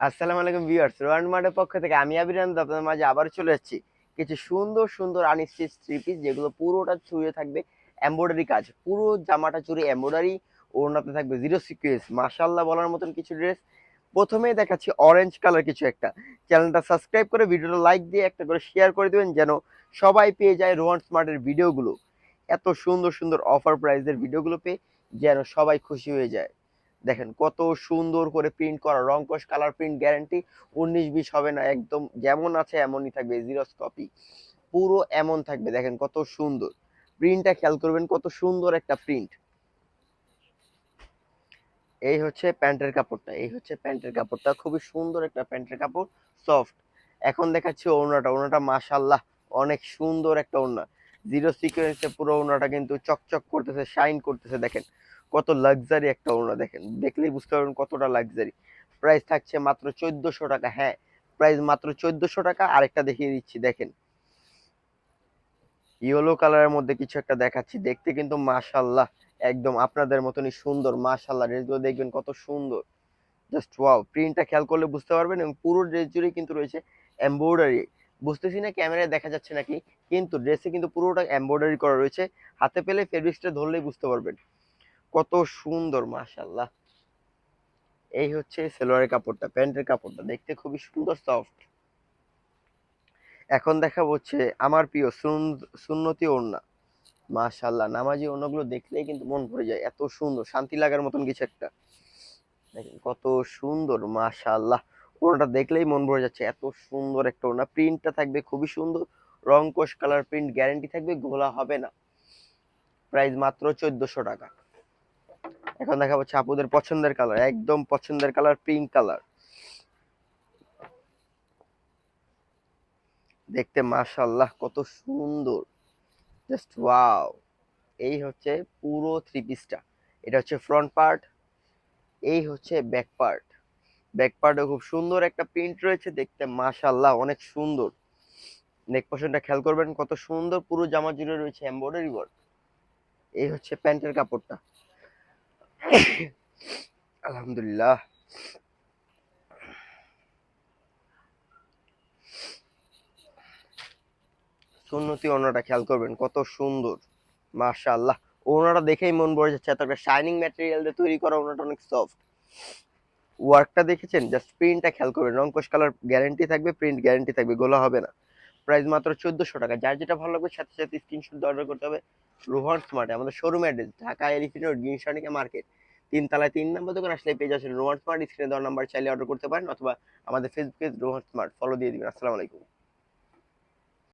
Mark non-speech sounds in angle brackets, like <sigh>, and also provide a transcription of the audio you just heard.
আসসালামু আলাইকুম ভিউয়ার্স, রোয়ান্ড মার্টের পক্ষ থেকে আমি আবিরানন্দ আপনাদের মাঝে আবার চলে এসেছি। কিছু সুন্দর সুন্দর আনস্টিচ থ্রি পিস যেগুলো পুরোটা চুড়ে থাকবে এমব্রয়ডারি কাজ। পুরো জামাটা চুড়ে এমব্রয়ডারি ওড়নাতে থাকবে জিরো সিকুয়েন্স মাশাল্লাহ বলার মতন কিছু ড্রেস প্রথমেই দেখাচ্ছি অরেঞ্জ কালার কিছু একটা। চ্যানেলটা সাবস্ক্রাইব করে ভিডিওটা লাইক দিয়ে একটা করে শেয়ার করে দেবেন যেন সবাই পেয়ে যায় রোহান স্মার্টের ভিডিওগুলো এত সুন্দর সুন্দর অফার প্রাইসের ভিডিওগুলো পেয়ে যেন সবাই খুশি হয়ে যায়। দেখেন কত সুন্দর করে প্রিন্ট করা, রংকশ কালার প্রিন্ট গ্যারান্টি উনিশ বিশ হবে না, একদম যেমন আছে এমনই থাকবে জিরোস কপি পুরো এমন থাকবে, দেখেন কত সুন্দর। প্রিন্টটা খেয়াল করবেন, কত সুন্দর একটা প্রিন্ট এই হচ্ছে প্যান্টের কাপড়টা, এই হচ্ছে প্যান্টের কাপড়টা, খুবই সুন্দর একটা প্যান্টের কাপড় সফট এখন দেখাচ্ছি ওড়নাটা ওড়নাটা মাশাল্লাহ অনেক সুন্দর একটা ওড়না। জিরো সিকোয়েন্সে পুরো ওড়নাটা কিন্তু চকচক করতেছে শাইন করতেছে, দেখেন। কত লাক্সারি একটা ওড়না দেখেন। দেখলেই বুঝতে পারবেন কতটা লাক্সারি প্রাইস থাকছে মাত্র চোদ্দশো টাকা হ্যাঁ। প্রাইস মাত্র চোদ্দশো টাকা, আরেকটা দেখিয়ে দিচ্ছি, দেখেন। ইয়েলো কালারের মধ্যে কিছু একটা দেখাচ্ছি, দেখতে কিন্তু মাশাল্লাহ একদম আপনাদের মতনই সুন্দর মাশাল্লাহ ড্রেসগুলো দেখবেন কত সুন্দর। জাস্ট ওয়াও প্রিন্টটা খেয়াল করলে বুঝতে পারবেন এবং পুরো ড্রেস জুড়েই কিন্তু রয়েছে এমব্রয়ডারি বুঝতেছি না ক্যামেরায় দেখা যাচ্ছে নাকি, কিন্তু ড্রেসে কিন্তু পুরোটা এমব্রয়ডারি করা রয়েছে। হাতে পেলে ফেব্রিক্সটা ধরলেই বুঝতে পারবেন। কত সুন্দর মাশাল্লাহ এই হচ্ছে সেলোয়ারের কাপড়টা, প্যান্টের কাপড়টা, দেখতে খুবই সুন্দর সফট এখন দেখা হচ্ছে আমার প্রিয় সুন- সুন্নতি ওড়না। মাশাল্লাহ নামাজি ওড়নাগুলো দেখলেই কিন্তু মন ভরে যায়, এত সুন্দর, শান্তি লাগার মতন কিছু একটা। দেখেন কত সুন্দর মাশাল্লাহ ওড়নাটা দেখলেই মন ভরে যাচ্ছে, এত সুন্দর একটা ওড়না। প্রিন্টটা থাকবে খুবই সুন্দর রং কোষ কালার প্রিন্ট গ্যারেন্টি থাকবে গোলা হবে না। প্রাইস মাত্র চোদ্দশো টাকা। এখন দেখা হচ্ছে আপুদের পছন্দের কালার একদম পছন্দের কালার পিঙ্ক কালার দেখতে মাশাল্লাহ কত সুন্দর। জাস্ট ওয়াও এই হচ্ছে পুরো থ্রি পিসটা এটা হচ্ছে ফ্রন্ট পার্ট এই হচ্ছে ব্যাক পার্ট ব্যাক পার্টে খুব সুন্দর একটা প্রিন্ট রয়েছে, দেখতে মাশাল্লাহ অনেক সুন্দর। নেক পোর্শনটা খেয়াল করবেন, কত সুন্দর পুরো জামা জুড়ে রয়েছে এমব্রয়ডারি ওয়ার্ক এই হচ্ছে প্যান্টের কাপড়টা। <coughs> আলহামদুলিল্লাহ সুন্নতি ওনাটা খেয়াল করবেন, কত সুন্দর। মাশাআল্লাহ। ওনাটা দেখেই মন ভরে যাচ্ছে এত একটা শাইনিং ম্যাটেরিয়াল দিয়ে তৈরি করা ওনাটা অনেক সফট ওয়ার্কটা দেখেছেন? জাস্ট প্রিন্টটা খেয়াল করবেন। রংকশ কালার গ্যারান্টি থাকবে প্রিন্ট গ্যারান্টি থাকবে, গোলা হবে না। প্রাইস মাত্র চোদ্দশো টাকা। যার যেটা ভালো লাগবে, সাথে সাথে স্ক্রিনশট অর্ডার করতে হবে। রোহান স্মার্টে আমাদের showroom address Dhaka Elephant Road গ্রিনশানিকা market তিন তলায় তিন নাম্বার দোকান আসলে পেয়ে যাচ্ছেন রোহান স্মার্ট স্ক্রিনে দেওয়ার নাম্বার চাইলে অর্ডার করতে পারেন অথবা আমাদের ফেসবুকে রোহান স্মার্ট। ফলো দিয়ে দিবেন। আসসালামু আলাইকুম।